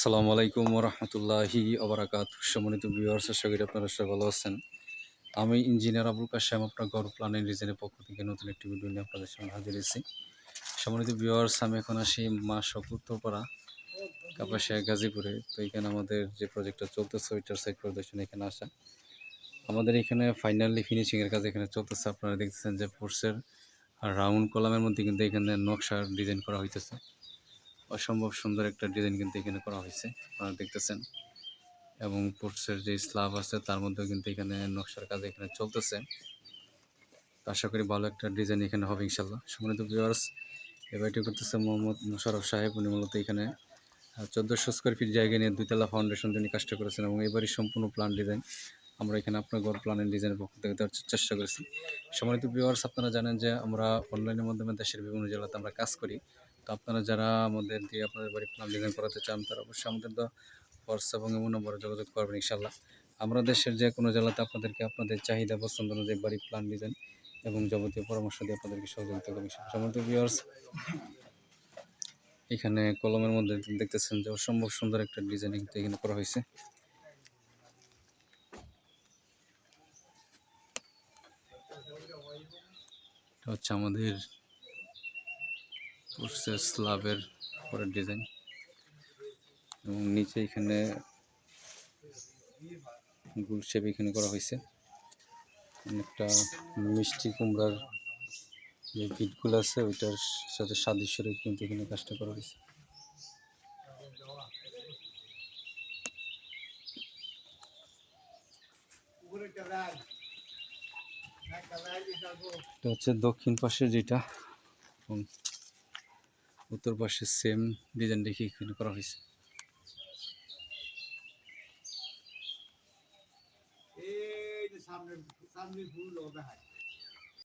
আসসালামু আলাইকুম রহমতুল্লাহি আবরাকাত সম্মানিত ভিউয়ার্স আশা আপনারা সবাই ভালো আছেন। আমি ইঞ্জিনিয়ার আবুল কাশেম, আপনার গড় প্ল্যানের ডিজাইনের পক্ষ থেকে নতুন একটি ভিডিও নিয়ে আপনাদের সামনে হাজির হয়েছি। সম্মানিত ভিউয়ার্স আমি এখন আসি মা শকুত্তরপাড়া কাপাসিয়া, গাজীপুরে। তো এখানে আমাদের যে প্রজেক্টটা চলতেছে, ওইটার সাইড প্রদর্শন এখানে আসা। আমাদের এখানে ফাইনালি ফিনিশিংয়ের কাজ এখানে চলতেছে। আপনারা দেখতেছেন যে ফোর্সের রাউন্ড কলামের মধ্যে কিন্তু এখানে নকশার ডিজাইন করা হইতেছে। অসম্ভব সুন্দর একটা ডিজাইন কিন্তু এখানে করা হয়েছে, আপনারা দেখতেছেন। এবং পোর্টসের যে স্ল্যাব আছে, তার মধ্যেও কিন্তু এখানে নকশার কাজ এখানে চলতেছে। আশা করি ভালো একটা ডিজাইন এখানে হবে ইনশাল্লাহ সম্মানিত ভিউয়ার্স এবারটি করতেছে মোহাম্মদ মোশারফ সাহেব। উনি মূলত এখানে চোদ্দোশো স্কোয়ার ফিট জায়গা নিয়ে দুইতলা ফাউন্ডেশন তিনি কাজটা করেছেন এবং এবারই সম্পূর্ণ প্ল্যান ডিজাইন আমরা এখানে আপনার ঘর প্ল্যানের ডিজাইনের পক্ষ থেকে দেওয়ার চেষ্টা করেছি। সম্মানিত ভিউয়ার্স আপনারা জানেন যে আমরা অনলাইনের মাধ্যমে দেশের বিভিন্ন জেলাতে আমরা কাজ করি। আপনারা যারা আমাদের দিয়ে আপনাদের বাড়ি প্ল্যান ডিজাইন করাতে চান, তারা অবশ্যই আমাদের তো হোয়াটসঅ্যাপ এবং এমন নম্বরে যোগাযোগ করবেন ইনশাল্লাহ আমরা দেশের যে কোনো জেলাতে আপনাদেরকে আপনাদের চাহিদা পছন্দ অনুযায়ী বাড়ি প্ল্যান ডিজাইন এবং যাবতীয় পরামর্শ দিয়ে আপনাদেরকে সহযোগিতা সম্মানিত ভিউয়ার্স এখানে কলমের মধ্যে দেখতেছেন যে অসম্ভব সুন্দর একটা ডিজাইন এখানে করা হয়েছে। হচ্ছে আমাদের পোস্টের স্লাবের পরের ডিজাইন। এবং নিচে এখানে গুল শেপ এখানে করা হয়েছে। অনেকটা মিষ্টি কুমড়ার যে বিটগুলো আছে, ওইটার সাথে সাদৃশ্য রেখে কিন্তু এখানে কাজটা করা হয়েছে। এটা হচ্ছে দক্ষিণ পাশে যেটা উত্তর পাশে সেম ডিজাইন দেখে এখানে করা হয়েছে। সামনে সামনে ফুল দেখা